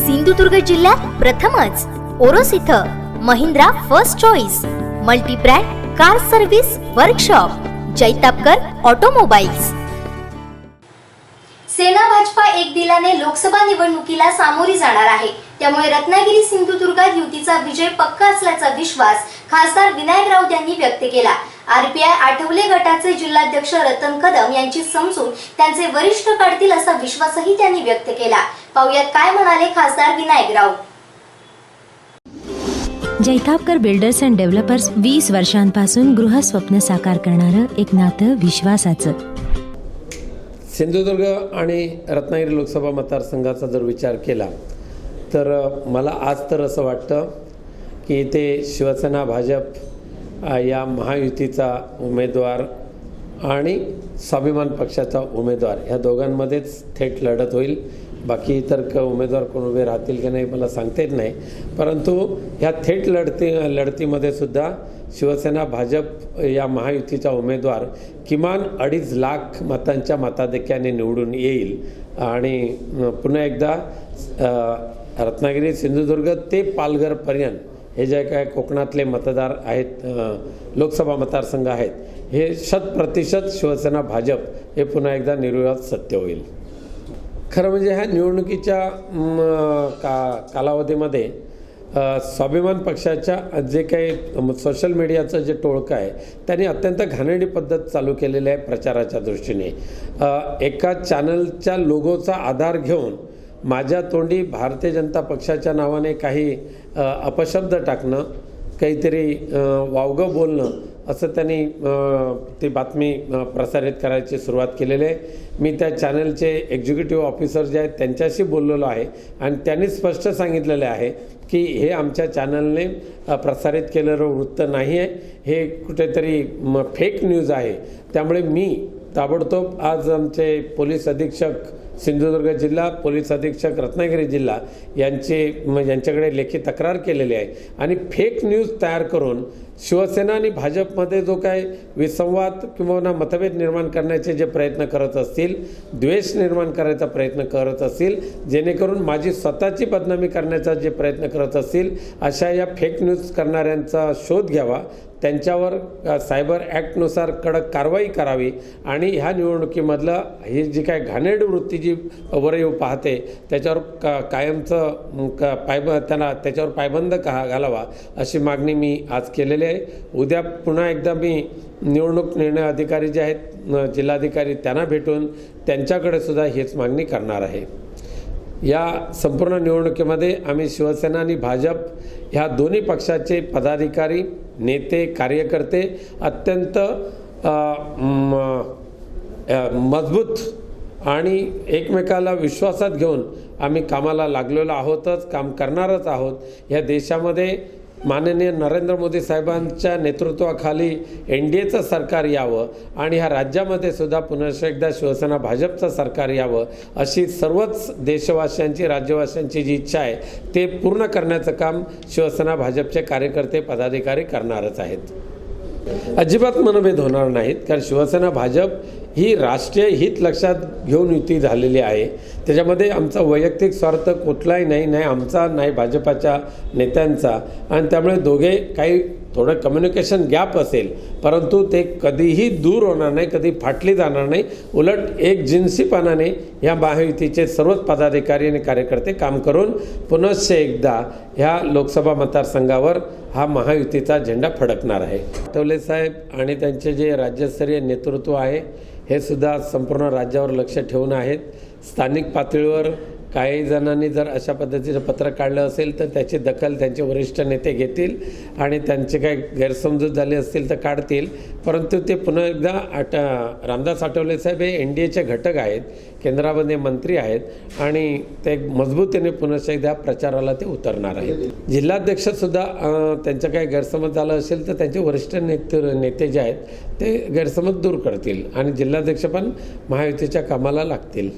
सिंधुदुर्ग जिल्ह्यात प्रथमच ओरोस इथं Mahindra first choice multibrand car service workshop Jaitapkar automobiles. Sena Bhajapa एक दिलाने लोकसभा निवडणुकीला सामोरी जाणार आहे. त्यामुळे रत्नागिरी सिंधुदुर्गात युतीचा विजय पक्का असल्याचा विश्वास खासदार विनायक राऊत यांनी व्यक्त केला. आरपीआय आठवले गटाचे जिल्हाध्यक्ष रतन कदम यांची समजून त्यांचे वरिष्ठ काढतील असा विश्वासही त्यांनी व्यक्त केला. पाहुयात काय म्हणाले खासदार Vinayak Raut. Jaitapkar builders and developers वीस वर्षांपासून गृहस्वप्न साकार करणारं एक नातं विश्वासाचं. सिंधुदुर्ग आणि रत्नागिरी लोकसभा मतदारसंघाचा जर विचार केला तर मला आज तर असं वाटतं की इथे शिवसेना भाजप या महायुतीचा उमेदवार आणि स्वाभिमान पक्षाचा उमेदवार ह्या दोघांमध्येच थेट लढत होईल. बाकी इतर क उमेदवार कोण उभे राहतील की नाही मला सांगता येत नाही. परंतु ह्या थेट लढती लढतीमध्ये सुद्धा शिवसेना भाजप या महायुतीचा उमेदवार किमान अडीच लाख मतांच्या मताधिक्याने निवडून येईल. आणि पुन्हा एकदा रत्नागिरी सिंधुदुर्ग ते पालघरपर्यंत हे जे काय कोकणातले मतदार आहेत लोकसभा मतदारसंघ आहेत हे शत प्रतिशत शिवसेना भाजप हे पुन्हा एकदा निर्विवाद सत्य होईल. खरं म्हणजे ह्या निवडणुकीच्या का कालावधीमध्ये स्वाभिमान पक्षाच्या जे काही सोशल मीडियाचं जे टोळकं आहे त्यांनी अत्यंत घाणेरडी पद्धत चालू केलेली आहे प्रचाराच्या दृष्टीने. एका चॅनलच्या लोगोचा आधार घेऊन माझ्या तोंडी भारतीय जनता पक्षाच्या नावाने काही अपशब्द टाकणं काहीतरी वावगं बोलणं असं त्यांनी ती बातमी प्रसारित करायची सुरुवात केलेली आहे. मी त्या चॅनलचे एक्झिक्युटिव्ह ऑफिसर जे आहेत त्यांच्याशी बोललेलो आहे आणि त्यांनी स्पष्ट सांगितलेले आहे की हे आमच्या चॅनलने प्रसारित केलेलं वृत्त नाही आहे. हे कुठेतरी म फेक न्यूज आहे. त्यामुळे मी ताबडतोब आज आमचे पोलीस अधीक्षक सिंधुदुर्ग जिल्हा पोलीस अधीक्षक रत्नागिरी जिल्हा यांचे म्हणजे यांच्याकडे लेखी तक्रार केलेली आहे. आणि फेक न्यूज तयार करून शिवसेना आणि भाजपमध्ये जो काय विसंवाद किंवा ना मतभेद निर्माण करण्याचे जे प्रयत्न करत असतील द्वेष निर्माण करायचा प्रयत्न करत असतील जेणेकरून माझी स्वतःची बदनामी करण्याचा जे प्रयत्न करत असतील अशा या फेक न्यूज करणाऱ्यांचा शोध घ्यावा. त्यांच्यावर सायबर ॲक्टनुसार कडक कारवाई करावी आणि ह्या निवडणुकीमधलं ही जी काय घाणेड वृत्ती जी वर येऊ पाहते त्याच्यावर का कायमचं का पायब त्यांना त्याच्यावर पायबंद का घालावा अशी मागणी मी आज केलेली आहे. उद्या पुन्हा एकदा मी निवडणूक निर्णय अधिकारी जे आहेत जिल्हाधिकारी त्यांना भेटून त्यांच्याकडे सुद्धा हीच मागणी करणार आहे. या संपूर्ण निवडणुकीमध्ये आम्ही शिवसेना आणि भाजप ह्या दोन्ही पक्षाचे पदाधिकारी नेते कार्यकर्ते अत्यंत मजबूत आणि एकमेकाला विश्वासात घेऊन आम्ही कामाला लागलेलो आहोतच काम करणारच आहोत. या देशामध्ये माननीय नरेंद्र मोदी साहेबांच्या नेतृत्वाखाली एन डी एचं सरकार यावं आणि ह्या राज्यामध्ये सुद्धा पुन्हा एकदा शिवसेना भाजपचं सरकार यावं अशी सर्वच देशवासियांची राज्यवासियांची जी इच्छा आहे ते पूर्ण करण्याचं काम शिवसेना भाजपचे कार्यकर्ते पदाधिकारी करणारच आहेत. अजिबात मनभेद होणार नाहीत कारण शिवसेना भाजप ही राष्ट्रीय हित लक्षात घेऊन युती झालेली आहे. त्याच्यामध्ये आमचा वैयक्तिक स्वार्थ कुठलाही नाही नाही आमचा नाही भाजपाच्या नेत्यांचा. आणि त्यामुळे दोघे काही थोडं कम्युनिकेशन गॅप असेल. परंतु ते कधीही दूर होणार नाही कधी फाटली जाणार नाही. उलट एक जिन्सीपणाने ह्या महायुतीचे सर्वच पदाधिकारी आणि कार्यकर्ते काम करून पुनश्च एकदा ह्या लोकसभा मतदारसंघावर हा महायुतीचा झेंडा फडकणार आहे आठवले साहेब आणि त्यांचे जे राज्यस्तरीय नेतृत्व आहे हे सुद्धा संपूर्ण राज्यावर लक्ष ठेवून आहेत. स्थानिक पातळीवर काही जणांनी जर अशा पद्धतीचं पत्र काढलं असेल तर त्याची दखल त्यांचे वरिष्ठ नेते घेतील आणि त्यांचे काही गैरसमजूत झाले असतील तर काढतील. परंतु ते पुन्हा एकदा आट रामदास आठवले साहेब हे एन डी एचे घटक आहेत केंद्रामध्ये मंत्री आहेत आणि ते मजबूतीने पुन्हा एकदा प्रचाराला ते उतरणार आहेत. जिल्हाध्यक्षसुद्धा त्यांचं काही गैरसमज झालं असेल तर त्यांचे वरिष्ठ नेते नेते जे आहेत ते गैरसमज दूर करतील आणि जिल्हाध्यक्ष पण महायुतीच्या कामाला लागतील.